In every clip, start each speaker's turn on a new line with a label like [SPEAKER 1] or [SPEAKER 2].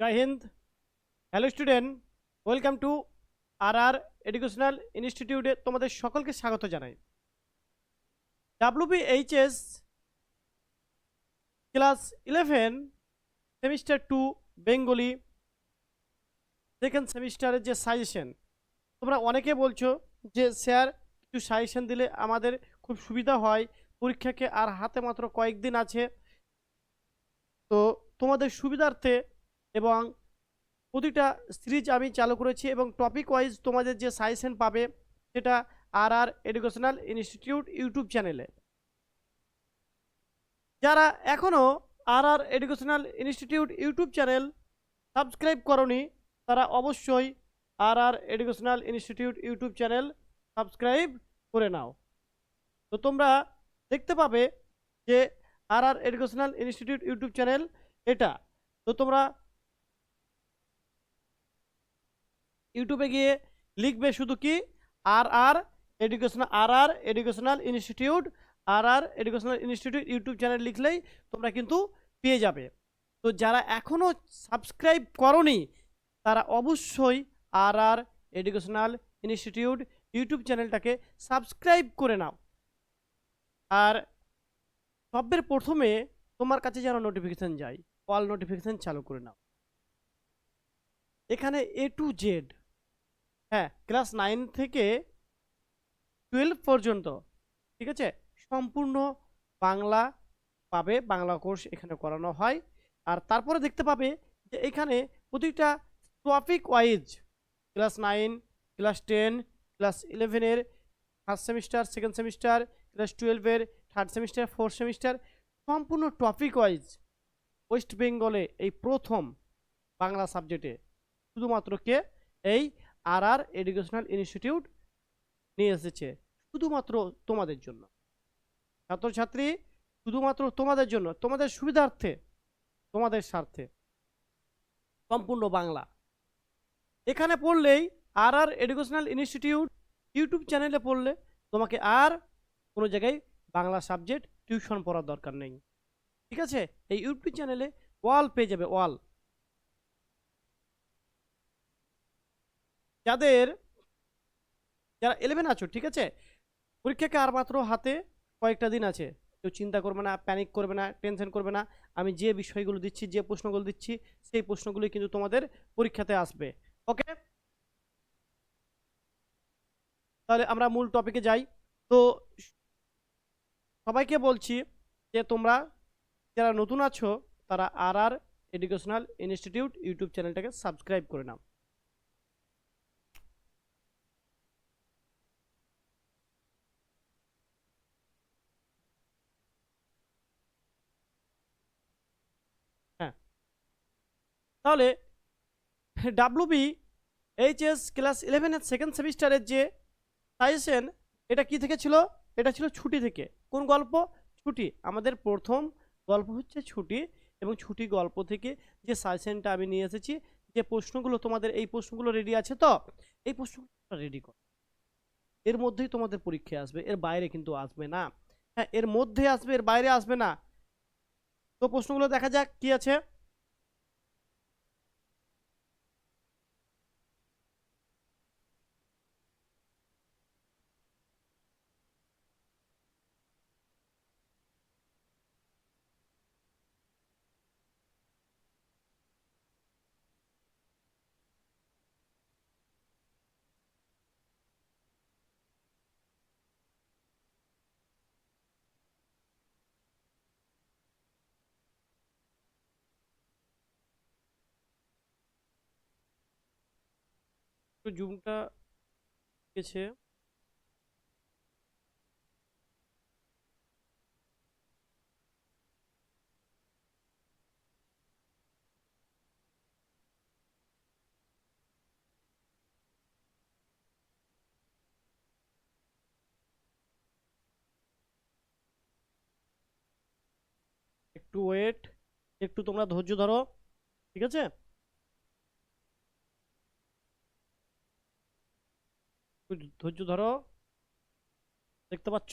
[SPEAKER 1] Joy Hind hello student welcome to R R educational ইনস্টিটিউটে তোমাদের সকলকে স্বাগত জানাই। WBHS class eleven semester two Bengali second সেমিস্টারের যে সাজেশন তোমরা অনেকে বলছো যে, স্যার একটু সাজেশন দিলে আমাদের খুব সুবিধা হয়, পরীক্ষাকে আর হাতে মাত্র কয়েকদিন আছে। তো তোমাদের সুবিধার্থে এবং প্রতিটা সিরিজ আমি চালু করেছি এবং টপিক ওয়াইজ তোমাদের যে সাজেশন পাবে সেটা R R educational institute YouTube চ্যানেলে যারা এখনও R R educational institute YouTube channel subscribe করনি, তারা অবশ্যই R R educational institute YouTube channel subscribe করে নাও। তো তোমরা দেখতে পাবে যে R R educational institute YouTube channel এটা। তো তোমরা ইউটিউবে গিয়ে লিখবে শুধু কি? R R educational R R educational institute R R educational institute YouTube channel লিখলেই তোমরা কিন্তু পেয়ে যাবে। তো যারা এখনও সাবস্ক্রাইব করনি, তারা অবশ্যই R R educational institute YouTube চ্যানেলটাকে সাবস্ক্রাইব করে নাও। আর সবের প্রথমে তোমার কাছে যেন নোটিফিকেশান যায় অল নোটিফিকেশান চালু করে নাও। এখানে এ টু জেড হ্যাঁ ক্লাস নাইন থেকে টুয়েলভ পর্যন্ত, ঠিক আছে? সম্পূর্ণ বাংলা পাবে, বাংলা কোর্স এখানে করানো হয়। আর তারপরে দেখতে পাবে যে এখানে প্রতিটা topic wise class nine class ten class ইলেভেনের first semester second semester class টুয়েলভের থার্ড সেমিস্টার ফোর্থ সেমিস্টার সম্পূর্ণ টপিক ওয়াইজ ওয়েস্ট বেঙ্গলে এই প্রথম বাংলা সাবজেক্টে শুধুমাত্র কে? এই আর আর এডুকেশনাল ইনস্টিটিউট নিয়ে এসেছে শুধুমাত্র তোমাদের জন্য। ছাত্রছাত্রী, শুধুমাত্র তোমাদের জন্য, তোমাদের সুবিধার্থে, তোমাদের স্বার্থে। সম্পূর্ণ বাংলা। এখানে পড়লেই R R educational institute YouTube চ্যানেলে পড়লে তোমাকে আর কোনো জায়গায় বাংলা সাবজেক্ট টিউশন পড়ার দরকার নেই। ঠিক আছে? এই ইউটিউব চ্যানেলে ওয়াল পেয়ে যাবে, ওয়াল। যাদের যারা ইলেভেন আছো, ঠিক আছে? পরীক্ষাকে আর মাত্র হাতে কয়েকটা দিন আছে। কেউ চিন্তা করবে না প্যানিক করবে না টেনশন করবে না। আমি যে বিষয়গুলো দিচ্ছি, যে প্রশ্নগুলো দিচ্ছি, সেই প্রশ্নগুলি কিন্তু তোমাদের পরীক্ষাতে আসবে। ওকে তাহলে আমরা মূল টপিকে যাই। তো সবাইকে বলছি যে তোমরা যারা নতুন আছো, তারা R R educational institute YouTube চ্যানেলটাকে সাবস্ক্রাইব করে নাও হ্যাঁ তাহলে ডাব্লুবি এইচএস ক্লাস ইলেভেনের সেকেন্ড সেমিস্টারের যে সাজেশন এটা কি থেকে ছিল? এটা ছিল ছুটি থেকে। কোন গল্প? ছুটি। আমাদের প্রথম গল্প হচ্ছে ছুটি এবং ছুটি গল্প থেকে যে সাজেশনটা আমি নিয়ে এসেছি, যে প্রশ্নগুলো তোমাদের, এই প্রশ্নগুলো রেডি আছে তো? এই প্রশ্নগুলো রেডি কর। এর মধ্যেই তোমাদের পরীক্ষায় আসবে। এর বাইরে কিন্তু আসবে না। হ্যাঁ এর মধ্যে আসবে, এর বাইরে আসবে না। তো প্রশ্নগুলো দেখা যাক, কি আছে? একটু জুমটা গেছে। একটু ওয়েট একটু তোমরা ধৈর্য ধরো ঠিক আছে? ধৈর্য ধরো। দেখতে পাচ্ছ?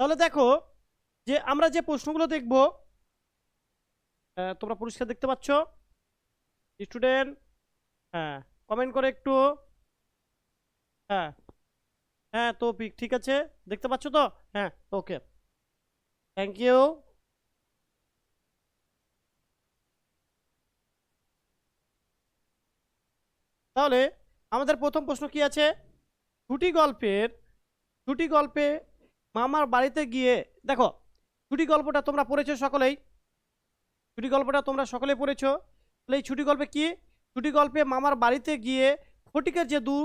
[SPEAKER 1] তাহলে দেখো যে আমরা যে প্রশ্নগুলো দেখব তোমরা পরিষ্কার দেখতে পাচ্ছ? স্টুডেন্ট হ্যাঁ কমেন্ট করে একটু। হ্যাঁ হ্যাঁ তো ঠিক আছে? দেখতে পাচ্ছ তো? হ্যাঁ ওকে। থ্যাংক ইউ তাহলে আমাদের প্রথম প্রশ্ন কি আছে? ছুটি গল্পের, ছুটি গল্পে মামার বাড়িতে গিয়ে, দেখো, ছুটি গল্পটা তোমরা পড়েছো সকলেই? ছুটি গল্পটা তোমরা সকলেই পড়েছো? তাহলে এই ছুটি গল্পে কি? ছুটি গল্পে মামার বাড়িতে গিয়ে ফটিকের যে দু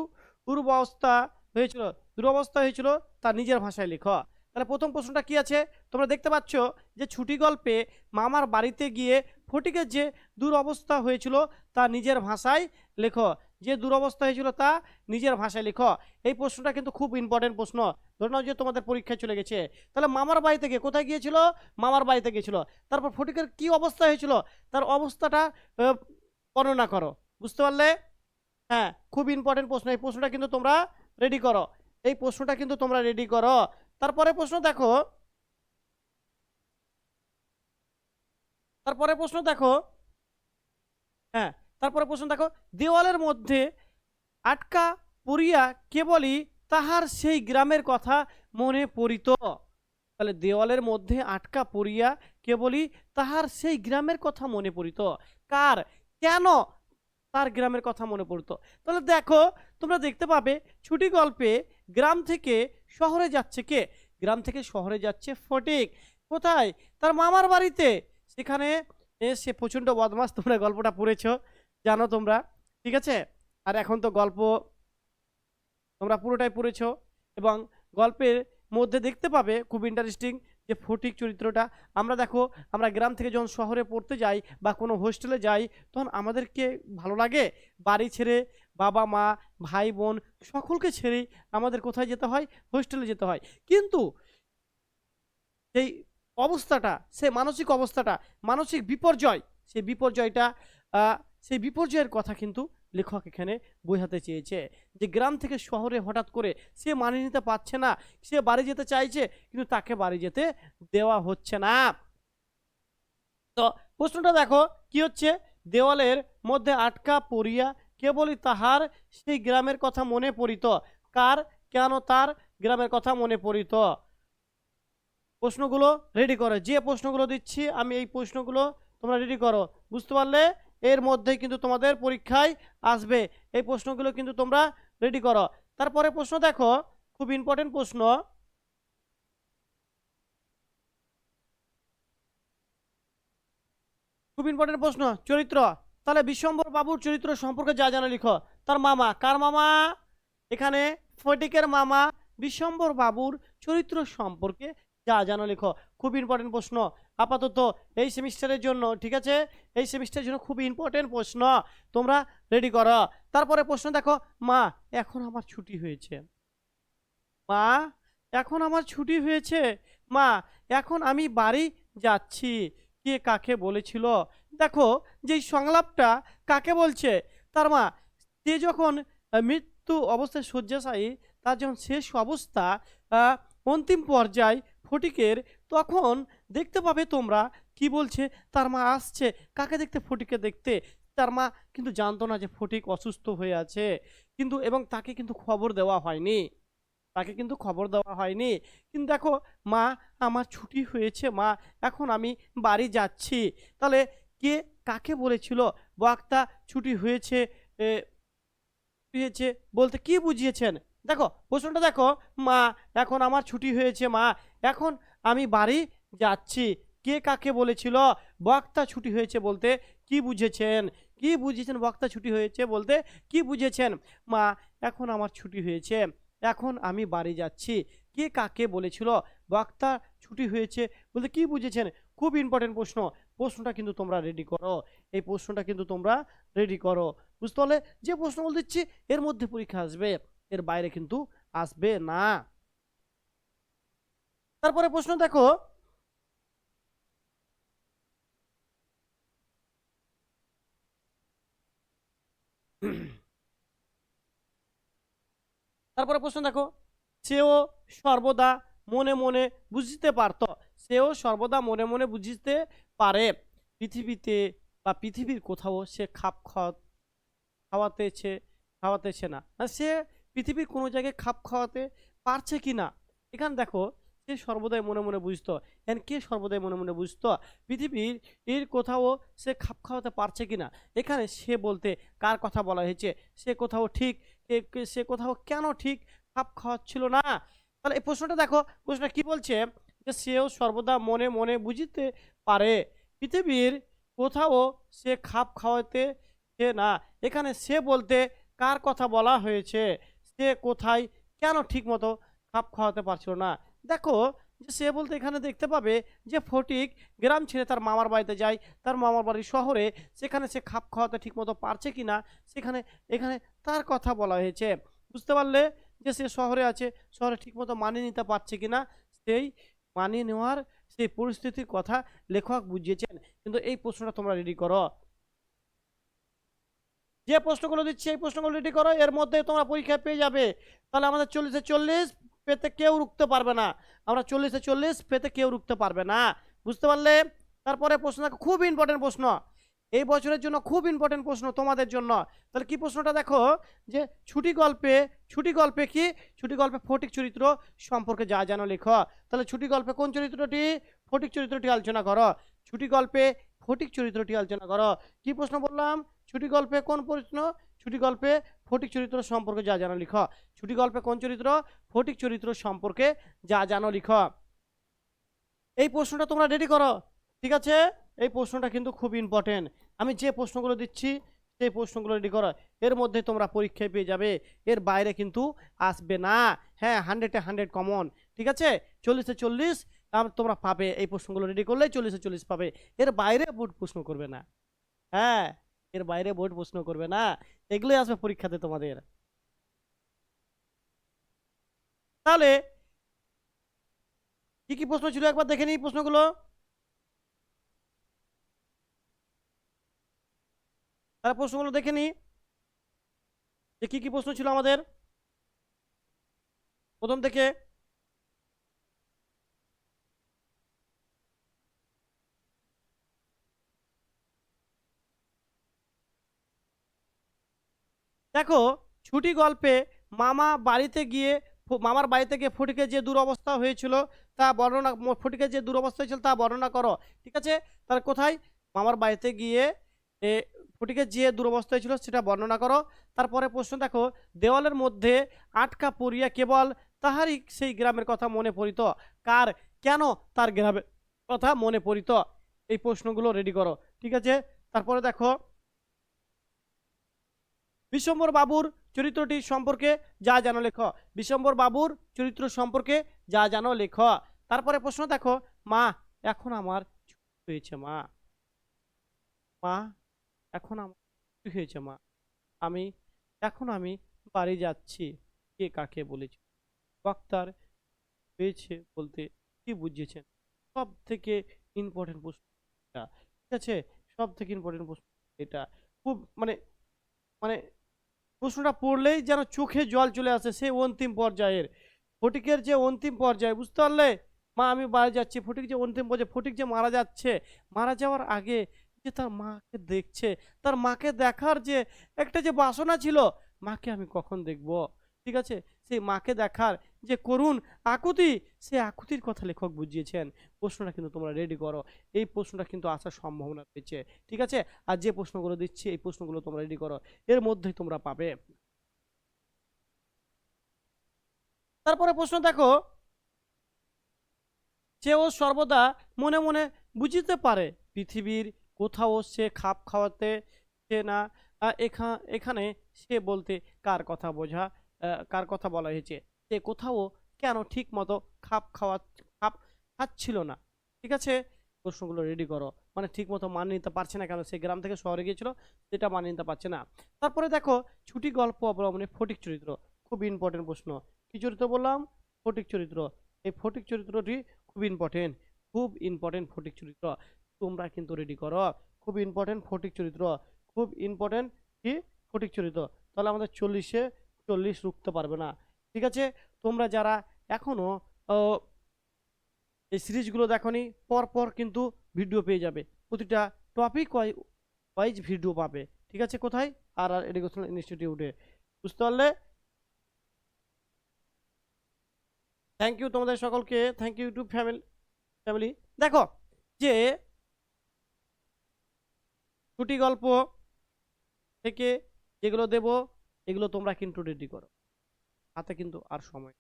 [SPEAKER 1] হয়েছিল দুরবস্থা হয়েছিল তার নিজের ভাষায় লেখো। তাহলে প্রথম প্রশ্নটা কি আছে? তোমরা দেখতে পাচ্ছ যে ছুটি গল্পে মামার বাড়িতে গিয়ে ফটিকের যে দুরবস্থা হয়েছিল, তা নিজের ভাষায় লেখো। যে দুরবস্থা হয়েছিল, তা নিজের ভাষায় লেখো। এই প্রশ্নটা কিন্তু খুব ইম্পর্টেন্ট প্রশ্ন। ধরে নাও যে তোমাদের পরীক্ষায় চলে গেছে। তাহলে মামার বাড়িতে গিয়ে কোথায় গিয়েছিল? মামার বাড়িতে গিয়েছিল। তারপর ফটিকের কি অবস্থা হয়েছিল? তার অবস্থাটা বর্ণনা করো। বুঝতে পারলে? হ্যাঁ খুব ইম্পর্টেন্ট প্রশ্ন। এই প্রশ্নটা কিন্তু তোমরা রেডি করো। এই প্রশ্নটা কিন্তু তোমরা রেডি করো। তারপরে প্রশ্ন দেখো। তারপরে প্রশ্ন দেখো। হ্যাঁ তারপরে প্রশ্ন দেখো। দেওয়ালের মধ্যে আটকা পড়িয়া কেবলই তাহার সেই গ্রামের কথা মনে পড়িত। তাহলে দেওয়ালের মধ্যে আটকা পড়িয়া কেবলই তাহার সেই গ্রামের কথা মনে পড়িত। কার? কেন তার গ্রামের কথা মনে পড়তো? তাহলে দেখো, তোমরা দেখতে পাবে ছুটি গল্পে গ্রাম থেকে শহরে যাচ্ছে কে? গ্রাম থেকে শহরে যাচ্ছে ফটিক। কোথায়? তার মামার বাড়িতে। সেখানে সে প্রচণ্ড বদমাস তোমরা গল্পটা পড়েছ, জানো তোমরা, ঠিক আছে? আর এখন তো গল্প তোমরা পুরোটাই পড়েছ এবং গল্পের মধ্যে দেখতে পাবে খুব ইন্টারেস্টিং যে ফটিক চরিত্রটা, আমরা দেখো, আমরা গ্রাম থেকে যখন শহরে পড়তে যাই বা কোনো হোস্টেলে যাই, তখন আমাদেরকে ভালো লাগে বাড়ি ছেড়ে বাবা, মা, ভাই, বোন সকলকে ছেড়েই আমাদের কোথায় যেতে হয়? হোস্টেলে যেতে হয়। কিন্তু সেই অবস্থাটা সে মানসিক অবস্থাটা, মানসিক বিপর্যয়, সেই বিপর্যয়টা সেই বিপর্যয়ের কথা কিন্তু লেখক এখানে বোঝাতে চেয়েছে যে গ্রাম থেকে শহরে হঠাৎ করে সে মানিয়ে নিতে পারছে না, সে বাড়ি যেতে চাইছে, কিন্তু তাকে বাড়ি যেতে দেওয়া হচ্ছে না। তো প্রশ্নটা দেখো, কি হচ্ছে? দেওয়ালের মধ্যে আটকা পড়িয়া কেবলই তাহার সেই গ্রামের কথা মনে পড়িত। কার? কেন তার গ্রামের কথা মনে পড়িত? প্রশ্নগুলো রেডি করো। যে প্রশ্নগুলো দিচ্ছি, আমি এই প্রশ্নগুলো তোমরা রেডি করো। বুঝতে পারলে? এর মধ্যেই কিন্তু তোমাদের পরীক্ষায় আসবে। এই প্রশ্নগুলো কিন্তু তোমরা রেডি করো। তারপরে প্রশ্ন দেখো, খুব ইম্পর্টেন্ট প্রশ্ন। খুব ইম্পর্টেন্ট প্রশ্ন, চরিত্র। তাহলে বিশ্বম্বর বাবুর চরিত্র সম্পর্কে যা জানা লিখো। তার মামা, কার মামা? এখানে ফটিকের মামা বিশ্বম্বর বাবুর চরিত্র সম্পর্কে যা জানো লিখো। খুব ইম্পর্টেন্ট প্রশ্ন। আপাতত এই সেমিস্টারের জন্য, ঠিক আছে? এই সেমিস্টারের জন্য খুব ইম্পর্টেন্ট প্রশ্ন। তোমরা রেডি করো। তারপরে প্রশ্ন দেখো, মা, এখন আমার ছুটি হয়েছে। মা, এখন আমার ছুটি হয়েছে? মা, এখন আমি বাড়ি যাচ্ছি। কে কাকে বলেছিল? দেখো যে এই সংলাপটা কাকে বলছে? তার মা, সে যখন মৃত্যু অবস্থায় শয্যাশায়ী, তার যখন শেষ অবস্থা অন্তিম পর্যায় ফটিকের, তখন দেখতে পাবে তোমরা কি বলছে, তার মা আসছে। কাকে দেখতে? ফটিকে দেখতে। তার মা কিন্তু জানতো না যে ফটিক অসুস্থ হয়ে আছে। কিন্তু, এবং তাকে কিন্তু খবর দেওয়া হয়নি। তাকে কিন্তু খবর দেওয়া হয়নি। কিন্তু দেখো, মা, আমার ছুটি হয়েছে, মা, এখন আমি বাড়ি যাচ্ছি। তাহলে কে, কাকে বলেছিল? বক্তা, ছুটি হয়েছে হয়েছে বলতে কি বুঝিয়েছেন? দেখো, প্রশ্নটা দেখো। মা, এখন আমার ছুটি হয়েছে, মা এখন আমি বাড়ি যাচ্ছি। কে কাকে বলেছিল? বক্তা ছুটি হয়েছে বলতে কি বুঝেছেন? কি বুঝেছেন বক্তা ছুটি হয়েছে বলতে কি বুঝেছেন? মা, এখন আমার ছুটি হয়েছে। এখন আমি বাড়ি যাচ্ছি। কে কাকে বলেছিল বক্তা ছুটি হয়েছে বলতে কি বুঝেছেন? খুব ইম্পর্টেন্ট প্রশ্ন। প্রশ্নটা কিন্তু তোমরা রেডি করো। এই প্রশ্নটা কিন্তু তোমরা রেডি করো। বুঝতে পারলে? যে প্রশ্ন বলে দিচ্ছি, এর মধ্যে পরীক্ষা আসবে। এর বাইরে কিন্তু আসবে না। তারপরে প্রশ্ন দেখো। তারপরে প্রশ্ন দেখো, সেও সর্বদা মনে মনে বুঝতে পারত। সেও সর্বদা মনে মনে বুঝতে পারে। পৃথিবীতে বা পৃথিবীর কোথাও সে খাপ খাওয়া খাওয়াতেছে খাওয়াতেছে না। আর সে পৃথিবীর কোনো জায়গায় খাপ খাওয়াতে পারছে কি না? এখানে দেখো সে সর্বদাই মনে মনে বুঝতো? এন কে সর্বদাই মনে মনে বুঝতো? পৃথিবীর এর কোথাও সে খাপ খাওয়াতে পারছে কি না এখানে সে বলতে কার কথা বলা হয়েছে? সে কোথাও ঠিক? সে কোথাও কেন ঠিক খাপ খাওয়াচ্ছিল না? তাহলে এই প্রশ্নটা দেখো, প্রশ্নটা কি বলছে? যে সেও সর্বদা মনে মনে বুঝিতে পারে। পৃথিবীর কোথাও সে খাপ খাওয়াতে সে না। এখানে সে বলতে কার কথা বলা হয়েছে? সে কোথায় কেন ঠিক মতো খাপ খাওয়াতে পারছিল না? দেখো যে সে বলতে এখানে দেখতে পাবে যে ফটিক গ্রাম ছেড়ে তার মামার বাড়িতে যায়। তার মামার বাড়ি শহরে সেখানে সে খাপ খাওয়াতে ঠিক মতো পারছে কি না, সেখানে, এখানে তার কথা বলা হয়েছে। বুঝতে পারলে যে সে শহরে আছে, শহরে ঠিকমতো মানিয়ে নিতে পারছে কি না, সেই মানিয়ে নেওয়ার সেই পরিস্থিতির কথা লেখক বুঝিয়েছেন। কিন্তু এই প্রশ্নটা তোমরা রেডি করো। যে প্রশ্নগুলো দিচ্ছি, এই প্রশ্নগুলো রেডি করো, এর মধ্যে তোমরা পরীক্ষা পেয়ে যাবে। তাহলে আমাদের চল্লিশে চল্লিশ পেতে কেউ রুখতে পারবে না। আমরা চল্লিশে চল্লিশ, পেতে কেউ রুখতে পারবে না। বুঝতে পারলে? তারপরে প্রশ্ন খুব ইম্পর্টেন্ট প্রশ্ন। এই বছরের জন্য খুব ইম্পর্টেন্ট প্রশ্ন তোমাদের জন্য। তাহলে কি প্রশ্নটা দেখো? যে ছুটি গল্পে ছুটি গল্পে কি? ছুটি গল্পে ফটিক চরিত্র সম্পর্কে যা জানো লেখো। তাহলে ছুটি গল্পে কোন চরিত্রটি? ফটিক চরিত্রটি আলোচনা করো। ছুটি গল্পে ফটিক চরিত্রটি আলোচনা করো। কি প্রশ্ন বললাম? ছুটি গল্পে কোন প্রশ্ন? ছুটি গল্পে ফটিক চরিত্র সম্পর্কে যা জানো লিখ। ছুটি গল্পে কোন চরিত্র? ফটিক চরিত্র সম্পর্কে যা জানো লিখ। এই প্রশ্নটা তোমরা রেডি করো। ঠিক আছে? এই প্রশ্নটা কিন্তু খুব ইম্পর্টেন্ট আমি যে প্রশ্নগুলো দিচ্ছি, সেই প্রশ্নগুলো রেডি করো। এর মধ্যে তোমরা পরীক্ষায় পেয়ে যাবে। এর বাইরে কিন্তু আসবে না। হ্যাঁ হান্ড্রেডে হান্ড্রেড কমন ঠিক আছে? চল্লিশে চল্লিশ তোমরা পাবে। এই প্রশ্নগুলো রেডি করলেই চল্লিশে চল্লিশ পাবে। এর বাইরে প্রশ্ন করবে না। হ্যাঁ এর বাইরে বোর্ড প্রশ্ন করবে, না? এগুলোই আসবে পরীক্ষাতে তোমাদের। তাহলে, কি কি প্রশ্ন ছিল একবার দেখে নিই প্রশ্নগুলো? তাহলে প্রশ্নগুলো দেখে নিই যে কি কি প্রশ্ন ছিল আমাদের। প্রথম থেকে দেখো ছুটি গল্পে মামা বাড়িতে গিয়ে মামার বাড়িতে গিয়ে ফটিকের যে দুরবস্থা হয়েছিল তা বর্ণনা ফটিকের যে দুরবস্থা হয়েছিল তা বর্ণনা করো ঠিক আছে? তাহলে কোথায়? মামার বাড়িতে গিয়ে এ, ফটিকের যে দুরবস্থা হয়েছিল সেটা বর্ণনা করো। তারপরে প্রশ্ন দেখো দেওয়ালের মধ্যে আটকা পড়িয়া কেবল তাহারই সেই গ্রামের কথা মনে পড়িত? কার? কেন তার গ্রামের কথা মনে পড়িত? এই প্রশ্নগুলো রেডি করো ঠিক আছে? তারপরে দেখো বিশ্বম্বর বাবুর চরিত্রটি সম্পর্কে যা জানো লেখ। বিশ্বম্বর বাবুর চরিত্র সম্পর্কে যা জানো লেখ। তারপরে প্রশ্ন দেখো, মা, এখন আমার হয়েছে, মা। মা, এখন আমার হয়েছে, মা। আমি, এখন আমি বাড়ি যাচ্ছি। কে কাকে বলেছে? বক্তার হয়েছে বলতে কি বুঝিয়েছেন সব থেকে ইম্পর্টেন্ট প্রশ্ন এটা। ঠিক আছে? সব থেকে ইম্পর্টেন্ট প্রশ্ন এটা। খুব মানে মানে প্রশ্নটা পড়লেই যেন চোখে জল চলে আসে সেই অন্তিম পর্যায়ের। ফটিকের যে অন্তিম পর্যায়ে, বুঝতে পারলে? মা, আমি বাড়ি যাচ্ছি। ফটিক যে অন্তিম পর্যায়ে, ফটিক যে মারা যাচ্ছে, মারা যাওয়ার আগে যে তার মাকে দেখছে, তার মাকে দেখার যে একটা যে বাসনা ছিল, মাকে আমি কখন দেখব? ঠিক আছে? সেই মাকে দেখার যে করুণ আকুতি, সে আকুতির কথা লেখক বুঝিয়েছেন। প্রশ্নটা কিন্তু তোমরা রেডি করো। এই প্রশ্নটা কিন্তু আসার সম্ভাবনা রয়েছে। ঠিক আছে? আর যে প্রশ্নগুলো দিচ্ছি, এই প্রশ্নগুলো তোমরা রেডি করো। এর মধ্যেই তোমরা পাবে। তারপরে প্রশ্ন দেখো। যে ও সর্বদা মনে মনে বুঝিতে পারে, পৃথিবীর কোথাও সে খাপ খাওয়াতে সে না এখানে সে বলতে কার কথা বোঝা কার কথা বলা হয়েছে? সে কোথাও কেন ঠিক মতো খাপ খাওয়া, খাপ খাচ্ছিল না। ঠিক আছে? প্রশ্নগুলো রেডি করো। মানে ঠিক মতো মানিয়ে নিতে পারছে না কেন? সে গ্রাম থেকে শহরে গিয়েছিল, সেটা মানিয়ে নিতে পারছে না। তারপরে দেখো, ছুটি গল্প অবলম্বনে ফটিক চরিত্র, খুব ইম্পর্টেন্ট প্রশ্ন। কি চরিত্র বললাম? ফটিক চরিত্র। এই ফটিক চরিত্রটি খুব ইম্পর্টেন্ট খুব ইম্পর্টেন্ট ফটিক চরিত্র। তোমরা কিন্তু রেডি করো। খুব ইম্পর্টেন্ট ফটিক চরিত্র। খুব ইম্পর্টেন্ট কি? ফটিক চরিত্র। তাহলে আমাদের চল্লিশে চল্লিশ রুখতে পারবে না। ঠিক আছে? তোমরা যারা এখনও এই সিরিজগুলো দেখনি পর পর কিন্তু ভিডিও পেয়ে যাবে। প্রতিটা টপিক ওয়াইজ ভিডিও পাবে। ঠিক আছে কোথায়? আর আর এডুকেশনাল ইনস্টিটিউটে বুঝতে পারলে? থ্যাংক ইউ তোমাদের সকলকে। Thank you YouTube family family দেখো, যে ছুটি গল্প থেকে যেগুলো দেব, এগুলো তোমরা কিন্তু রেডি করো। হাতে কিন্তু আর সময়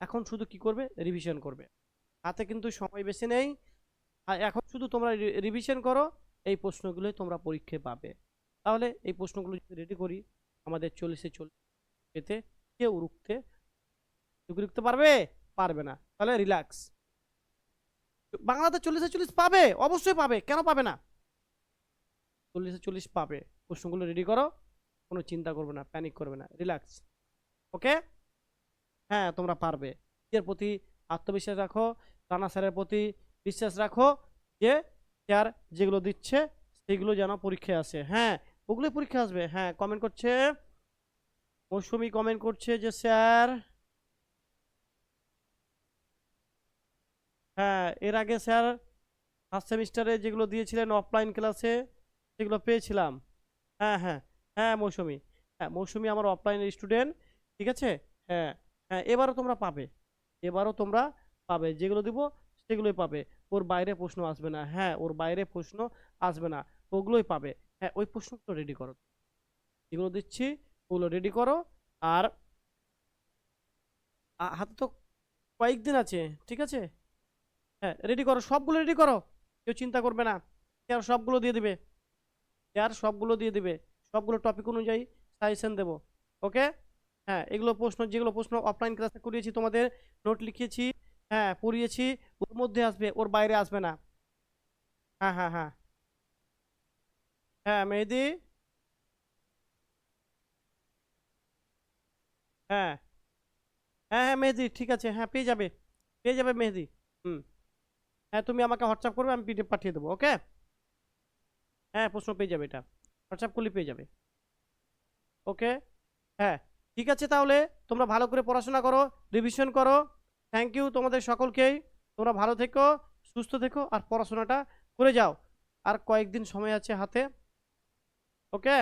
[SPEAKER 1] এখন শুধু কি করবে? রিভিশন করবে। হাতে কিন্তু সময় বেশি নেই। আর এখন শুধু তোমরা রিভিশন করো, এই প্রশ্নগুলোই তোমরা পরীক্ষায় পাবে। তাহলে এই প্রশ্নগুলো যদি রেডি করি, আমাদের চল্লিশে চল্লিশ পেতে কেউ রুখতে রুখতে পারবে? পারবে না। তাহলে রিল্যাক্স বাংলাতে চল্লিশে চল্লিশ পাবে? অবশ্যই পাবে। কেন পাবে না? চল্লিশে চল্লিশ পাবে। প্রশ্নগুলো রেডি করো। কোনো চিন্তা করবে না প্যানিক করবে না। রিল্যাক্স ওকে হ্যাঁ তোমরা পারবে। এর প্রতি আত্মবিশ্বাস রাখো, রানা স্যারের প্রতি বিশ্বাস রাখো যে স্যার যেগুলো দিচ্ছে সেগুলো যেন পরীক্ষায় আসে। হ্যাঁ ওগুলোই পরীক্ষা আসবে। হ্যাঁ কমেন্ট করছে, মৌসুমি কমেন্ট করছে যে স্যার হ্যাঁ এর আগে স্যার ফার্স্ট সেমিস্টারে যেগুলো দিয়েছিলেন অফলাইন ক্লাসে সেগুলো পেয়েছিলাম। হ্যাঁ হ্যাঁ হ্যাঁ মৌসুমি। হ্যাঁ মৌসুমি আমার অফলাইনের স্টুডেন্ট ঠিক আছে? হ্যাঁ হ্যাঁ এবারও তোমরা পাবে। এবারও তোমরা পাবে। যেগুলো দিব, সেগুলোই পাবে। ওর বাইরে প্রশ্ন আসবে না। হ্যাঁ ওর বাইরে প্রশ্ন আসবে না। ওগুলোই পাবে। হ্যাঁ ওই প্রশ্নগুলো রেডি করো। যেগুলো দিচ্ছি। ওগুলো রেডি করো। আর হাতে তো কয়েকদিন আছে, ঠিক আছে? হ্যাঁ রেডি করো। সবগুলো রেডি করো। কেউ চিন্তা করবে না। স্যার সবগুলো দিয়ে দিবে। স্যার সবগুলো দিয়ে দিবে। সবগুলো টপিক অনুযায়ী সাজেশন দেবো। ওকে হ্যাঁ এগুলো প্রশ্ন, যেগুলো প্রশ্ন অফলাইন ক্লাসে করিয়েছি, তোমাদের নোট লিখিয়েছি হ্যাঁ পড়িয়েছি, ওর মধ্যে আসবে, ওর বাইরে আসবে না। হ্যাঁ হ্যাঁ হ্যাঁ। হ্যাঁ মেহেদি? হ্যাঁ। হ্যাঁ হ্যাঁ মেহেদি, ঠিক আছে হ্যাঁ পেয়ে যাবে পেয়ে যাবে মেহেদি, হুম। হ্যাঁ তুমি আমাকে হোয়াটসঅ্যাপ করবে, আমি পিডিএফ পাঠিয়ে দেবো, ওকে? হ্যাঁ প্রশ্ন পেয়ে যাবে এটা, হোয়াটসঅ্যাপ করলে পেয়ে যাবে, ওকে? হ্যাঁ। ঠিক আছে তাহলে? তোমরা ভালো করে পড়াশোনা করো রিভিশন করো। থ্যাংক ইউ তোমাদের সকলকেই। তোমরা ভালো থেকো, সুস্থ থেকো, আর পড়াশোনাটা করে যাও। আর কয়েকদিন সময় আছে হাতে। ওকে